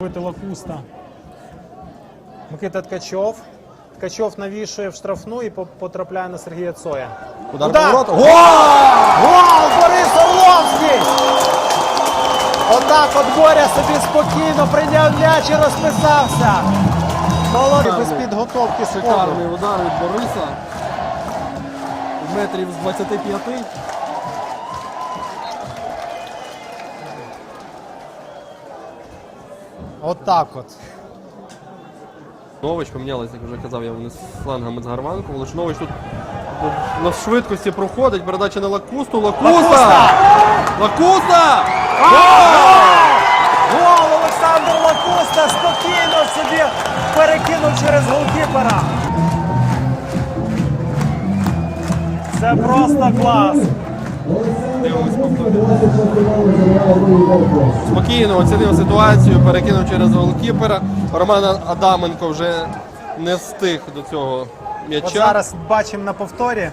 Бити Лакуста. Микита Ткачов. Ткачов навішує в штрафну і потрапляє на Сергія Цоя. Удар Удар! поворота. Гол! Гол! Борис Орловський! Отак от Боря собі спокійно прийняв м'яч і розписався. Молодець без підготовки Шикарний удар від Бориса. Метрів з 25. Отак от. Нович помінялися, як вже казав, я вони з флангами з Гарванком. Лишнович тут на швидкості проходить. Передача на Лакусту. Лакуста! Лакуста! Гол Олександр Лакуста спокійно собі перекинув через голкіпера. Це просто клас. Дивимось повтор. Спокійно оцінив ситуацію, перекинув через голкіпера. Роман Адаменко вже не встиг до цього От м'яча. зараз бачимо на повторі.